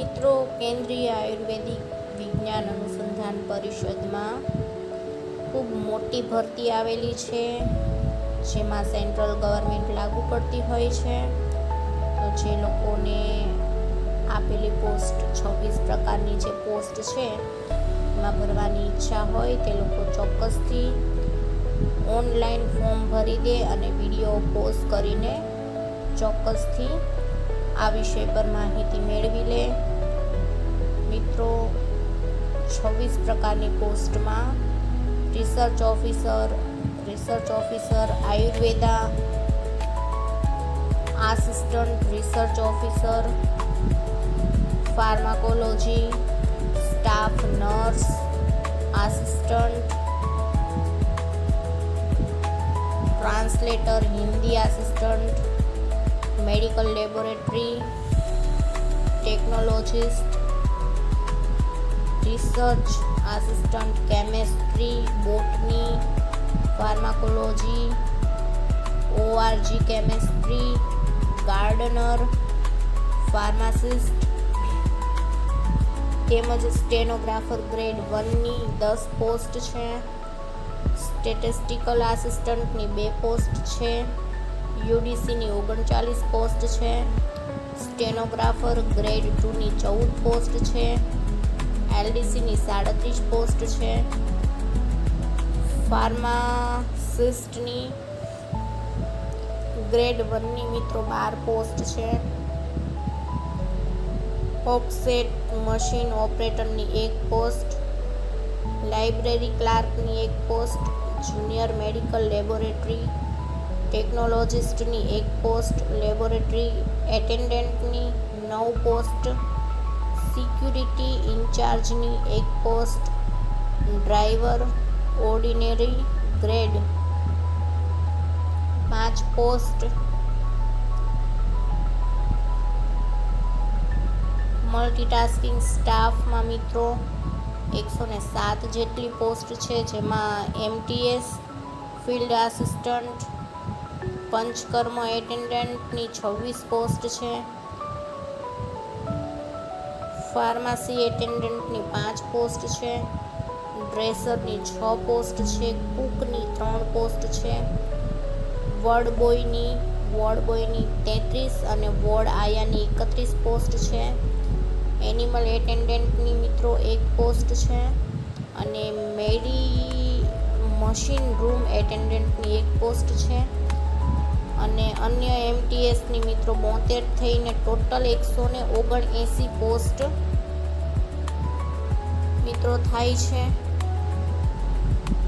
મિત્રો, કેન્દ્રીય આયુર્વેદિક વિજ્ઞાન અનુસંધાન પરિષદમાં ખૂબ મોટી ભરતી આવેલી છે, જેમાં સેન્ટ્રલ ગવર્મેન્ટ લાગુ પડતી હોય છે. તો જે લોકોને આપેલી પોસ્ટ છવ્વીસ પ્રકારની જે પોસ્ટ છે, એમાં ભરવાની ઈચ્છા હોય તે લોકો ચોક્કસથી ઓનલાઈન ફોર્મ ભરી દે અને વીડિયો પોસ્ટ કરીને ચોક્કસથી આ વિષય પર માહિતી મેળવી લે. મિત્રો, છવ્વીસ પ્રકારની પોસ્ટમાં research officer research officer Ayurveda assistant research officer pharmacology staff nurse assistant translator Hindi assistant medical laboratory technologist research assistant chemistry botany pharmacology ORG chemistry gardener pharmacist તેમજ સ્ટેનોગ્રાફર ગ્રેડ વનની દસ પોસ્ટ છે. સ્ટેટિસ્ટિકલ આસિસ્ટન્ટની બે post છે. યુડીસીની ઓગણચાલીસ post છે. Stenographer grade ટુની ચૌદ post છે. એલડીસીની સાડત્રીસ પોસ્ટ છે. ફાર્માસિસ્ટની ગ્રેડ વનની મિત્રો બાર પોસ્ટ છે. ઓફસેટ મશીન ઓપરેટરની એક પોસ્ટ. લાઇબ્રેરી ક્લાર્કની એક પોસ્ટ. Junior medical laboratory. ટેકનોલોજિસ્ટની એક પોસ્ટ, લેબોરેટરી એટેન્ડન્ટની નવ પોસ્ટ, સિક્યુરિટી ઇન્ચાર્જની એક પોસ્ટ, ડ્રાઈવર, ઓર્ડિનરી ગ્રેડ પાંચ પોસ્ટ, મલ્ટીટાસ્કિંગ સ્ટાફમાં મિત્રો એકસો ને સાત જેટલી પોસ્ટ છે, જેમાં એમટીએસ, ફિલ્ડ આસિસ્ટન્ટ પંચકર્મ એટેન્ડન્ટની છવ્વીસ પોસ્ટ છે. ફાર્મસી એટેન્ડન્ટની પાંચ પોસ્ટ છે. ડ્રેસરની છ પોસ્ટ છે. કુકની ત્રણ પોસ્ટ છે. વોર્ડ બોયની વોર્ડ બોયની તેત્રીસ અને વોર્ડ આયાની એકત્રીસ પોસ્ટ છે. એનિમલ એટેન્ડન્ટની મિત્રો એક પોસ્ટ છે અને મેડી મશીન રૂમ એટેન્ડન્ટની એક પોસ્ટ છે. અને અન્ય એમટીએસની મિત્રો બોતેર થઈને ટોટલ એકસો ને ઓગણએંસી પોસ્ટ મિત્રો થાય છે.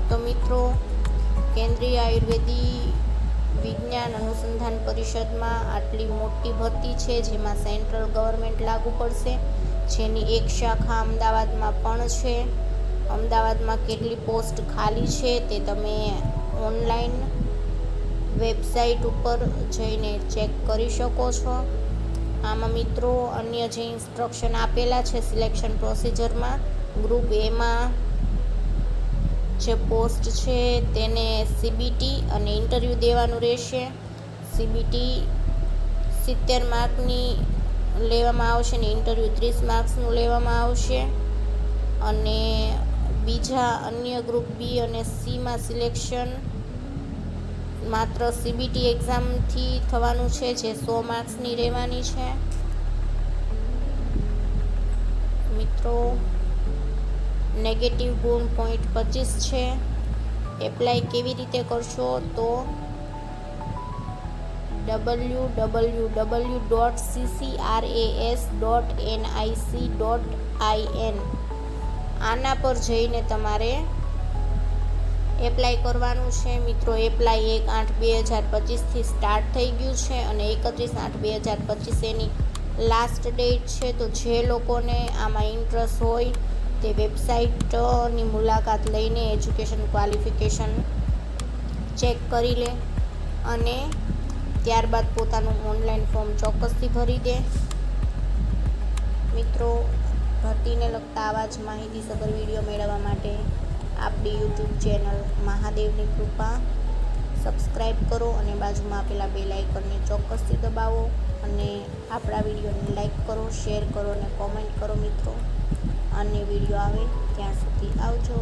તો મિત્રો, કેન્દ્રીય આયુર્વેદિક વિજ્ઞાન અનુસંધાન પરિષદમાં આટલી મોટી ભરતી છે, જેમાં સેન્ટ્રલ ગવર્મેન્ટ લાગુ પડશે. જેની એક શાખા અમદાવાદમાં પણ છે. અમદાવાદમાં કેટલી પોસ્ટ ખાલી છે તે તમે ઓનલાઈન વેબસાઇટ ઉપર જઈને ચેક કરી શકો છો. આમાં મિત્રો અન્ય જે ઇન્સ્ટ્રક્શન આપેલા છે સિલેક્શન પ્રોસિજરમાં, ગ્રુપ એમાં જે પોસ્ટ છે તેને સીબીટી અને ઇન્ટરવ્યૂ દેવાનું રહેશે. સીબીટી સિત્તેર માર્કની લેવામાં આવશે ને ઇન્ટરવ્યૂ ત્રીસ માર્ક્સનું લેવામાં આવશે. અને બીજા અન્ય ગ્રુપ બી અને સીમાં સિલેક્શન માત્ર સીબીટી એક્ઝામથી થવાનું છે, જે સો માર્ક્સની રહેવાની છે. મિત્રો નેગેટિવ ગુણ પોઈન્ટ પચીસ છે. એપ્લાય કેવી રીતે કરશો તો W W W dot CCRAS dot NIC dot IN આના પર જઈને તમારે એપ્લાય કરવાનું છે. મિત્રો, એપ્લાય એક આઠ બે હજાર પચીસથી સ્ટાર્ટ થઈ ગયું છે અને એકત્રીસ આઠ બે હજાર પચીસ એની લાસ્ટ ડેટ છે. તો જે લોકોને આમાં ઇન્ટરેસ્ટ હોય તે વેબસાઇટની મુલાકાત લઈને એજ્યુકેશન ક્વોલિફિકેશન ચેક કરી લે અને ત્યારબાદ પોતાનું ઓનલાઈન ફોર્મ ચોક્કસથી ભરી દે. મિત્રો, ભરતીને લગતા આવા જ માહિતીસભર વીડિયો મેળવવા માટે આપણી યુટ્યુબ ચેનલ મહાદેવની કૃપા. સબસ્ક્રાઈબ કરો અને બાજુમાં આપેલા બે લાઇકનને ચોક્કસથી દબાવો અને આપણા વિડીયોને લાઇક કરો શેર કરો અને કોમેન્ટ કરો મિત્રો. અને વીડિયો આવે ત્યાં સુધી આવજો.